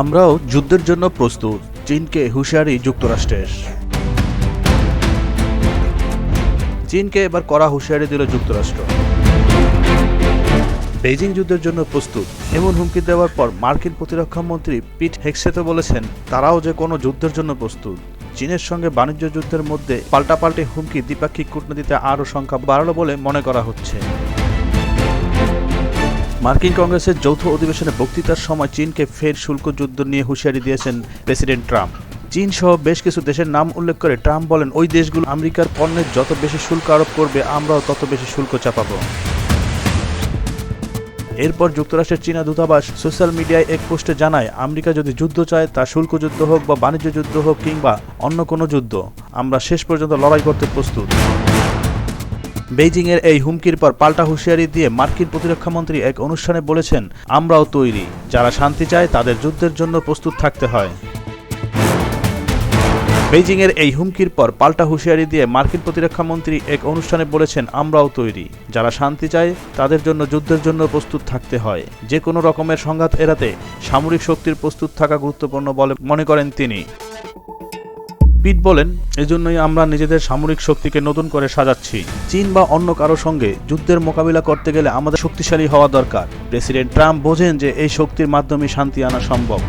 আমরাও যুদ্ধের জন্য প্রস্তুত। চীনকে হুঁশিয়ারি যুক্তরাষ্ট্রের। চীনকে এবার কড়া হুঁশিয়ারি দিল যুক্তরাষ্ট্র। বেইজিং যুদ্ধের জন্য প্রস্তুত। এমন হুমকি দেওয়ার পর মার্কিন প্রতিরক্ষা মন্ত্রী পিট হেক্সেতো বলেছেন, তারাও যে কোনো যুদ্ধের জন্য প্রস্তুত। চীনের সঙ্গে বাণিজ্য যুদ্ধের মধ্যে পাল্টাপাল্টি হুমকি দ্বিপাক্ষিক কূটনীতিতে আরও সংখ্যা বাড়ালো বলে মনে করা হচ্ছে। মার্কিন কংগ্রেসের যৌথ অধিবেশনে বক্তৃতার সময় চীনকে ফের শুল্ক যুদ্ধ নিয়ে হুঁশিয়ারি দিয়েছেন প্রেসিডেন্ট ট্রাম্প। চীন সহ বেশ কিছু দেশের নাম উল্লেখ করে ট্রাম্প বলেন, ওই দেশগুলো আমেরিকার পণ্যের যত বেশি শুল্ক আরোপ করবে, আমরাও তত বেশি শুল্ক চাপাবো। এরপর যুক্তরাষ্ট্রের চীনা দূতাবাস সোশ্যাল মিডিয়ায় এক পোস্টে জানায়, আমেরিকা যদি যুদ্ধ চায়, তা শুল্ক যুদ্ধ হোক বা বাণিজ্য যুদ্ধ হোক কিংবা অন্য কোনো যুদ্ধ, আমরা শেষ পর্যন্ত লড়াই করতে প্রস্তুত। বেইজিংয়ের এই হুমকির পর পাল্টা হুঁশিয়ারি দিয়ে মার্কিন প্রতিরক্ষামন্ত্রী এক অনুষ্ঠানে বলেছেন, আমরাও তৈরি। যারা শান্তি চায়, তাদের যুদ্ধের জন্য প্রস্তুত থাকতে হয়। বেইজিংয়ের এই হুমকির পর পাল্টা হুঁশিয়ারি দিয়ে মার্কিন প্রতিরক্ষামন্ত্রী এক অনুষ্ঠানে বলেছেন, আমরাও তৈরি। যারা শান্তি চায়, তাদের জন্য যুদ্ধের জন্য প্রস্তুত থাকতে হয়। যে কোনো রকমের সংঘাত এড়াতে সামরিক শক্তির প্রস্তুত থাকা গুরুত্বপূর্ণ বলে মনে করেন তিনি। পিট বলেন, এজন্যই আমরা নিজেদের সামরিক শক্তিকে নতুন করে সাজাচ্ছি। চীন বা অন্য কারও সঙ্গে যুদ্ধের মোকাবিলা করতে গেলে আমাদের শক্তিশালী হওয়া দরকার। প্রেসিডেন্ট ট্রাম্প বোঝেন যে এই শক্তির মাধ্যমে শান্তি আনা সম্ভব।